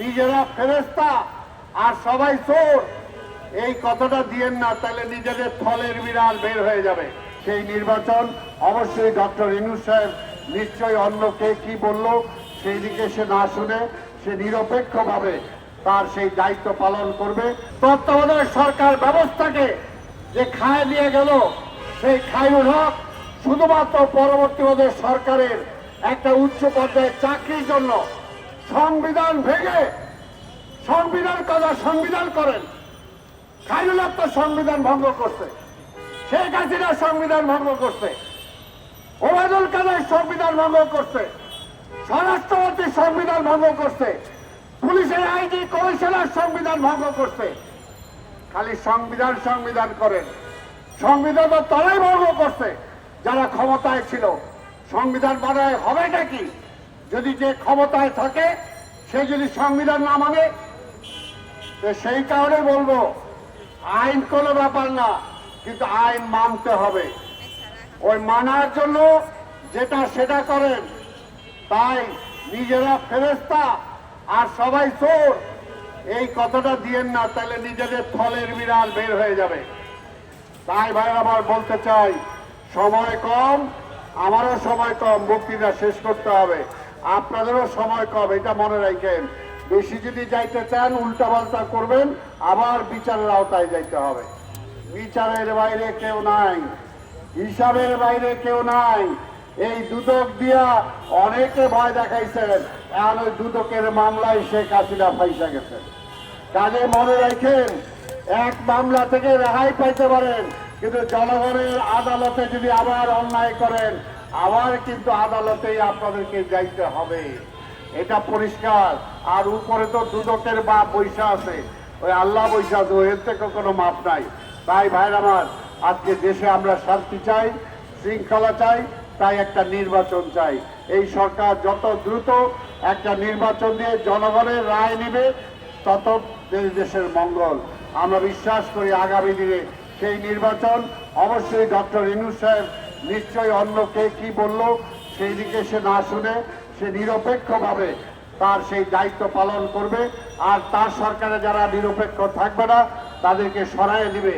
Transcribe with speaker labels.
Speaker 1: নিজেরা ফেরেস্তা আর সবাই চোর। এই কথাটা দিয়েন না, তাহলে নিজেদের ফলের বিড়াল বের হয়ে যাবে। সেই নির্বাচন অবশ্যই ডক্টর ইনু সাহেব নিশ্চয়ই অন্য কে কি বলল সেই দিকে সে না শুনে, সে নিরপেক্ষভাবে তার সেই দায়িত্ব পালন করবে। তত্ত্বাবধায়ক সরকার ব্যবস্থাকে যে খায় নিয়ে গেল, সেই খায়ুল হক শুধুমাত্র পরবর্তী সরকারের একটা উচ্চ পর্যায়ের চাকরির জন্য সংবিধান ভেঙে সংবিধান কথা সংবিধান করেন। খায়রুল তো সংবিধান ভঙ্গ করছে। শেখ হাসিনা সংবিধান ভঙ্গ করছে। ওবায়দুল কাদের সংবিধান ভঙ্গ করছে। স্বরাষ্ট্রমন্ত্রী সংবিধান ভঙ্গ করছে। পুলিশের আইনি কমিশনার সংবিধান ভঙ্গ করছে। খালি সংবিধান সংবিধান করেন। সংবিধান তো তারাই ভঙ্গ করছে। যারা ক্ষমতায় ছিল, সংবিধান বানায় হবে নাকি? যদি যে ক্ষমতায় থাকে, সে যদি সংবিধান না মানে তো সেই কারণে বলব, আইন কোনো ব্যাপার না, কিন্তু আইন মানতে হবে। ওই মানার জন্য যেটা সেটা করেন, তাই নিজেরা ফেরেস্তা আর সবাই চোর, এই কথাটা দিয়েন না, তাহলে নিজেদের থলের বিড়াল বের হয়ে যাবে। তাই ভাই আমার বলতে চাই, সময় কম, আমারও সময় কম, বক্তৃতা শেষ করতে হবে। আপনাদেরও সময় কম, এটা মনে রাখেন। বেশি যদি যাইতে চান উল্টা পাল্টা করবেন, আবার বিচারের আওতায় যাইতে হবে। বিচারের বাইরে কেউ নাই। হিসাবের বাইরে কেউ নাই। এই দুদক দিয়া অনেকে ভয় দেখাইছেন এখন ওই দুদকের মামলায় শেখ হাসিনা ফাইসা গেছেন কাজে মনে রাখেন, এক মামলা থেকে রেহাই পাইতে পারেন, কিন্তু জনগণের আদালতে যদি আবার অন্যায় করেন আবার কিন্তু আদালতে আপনাদেরকে যাইতে হবে। এটা পরিষ্কার। আর উপরে তো দুদকের বা পয়সা আছে। ওই আল্লাহ পয়সা আছে এর থেকে কোনো মাপ নাই। তাই ভাইর আমার, আজকে দেশে আমরা শান্তি চাই, শৃঙ্খলা চাই, তাই একটা নির্বাচন চাই। এই সরকার যত দ্রুত একটা নির্বাচন দিয়ে জনগণের রায় নেবে, তত দেশ দেশের মঙ্গল। আমরা বিশ্বাস করি আগামী দিনে সেই নির্বাচন অবশ্যই ডক্টর ইনু সাহেব নিশ্চয়ই অন্য কে কি বলল সেই দিকে সে না শুনে, সে নিরপেক্ষভাবে তার সেই দায়িত্ব পালন করবে, আর তার সরকারে যারা নিরপেক্ষ থাকবে না, তাদেরকে সরায় দিবে।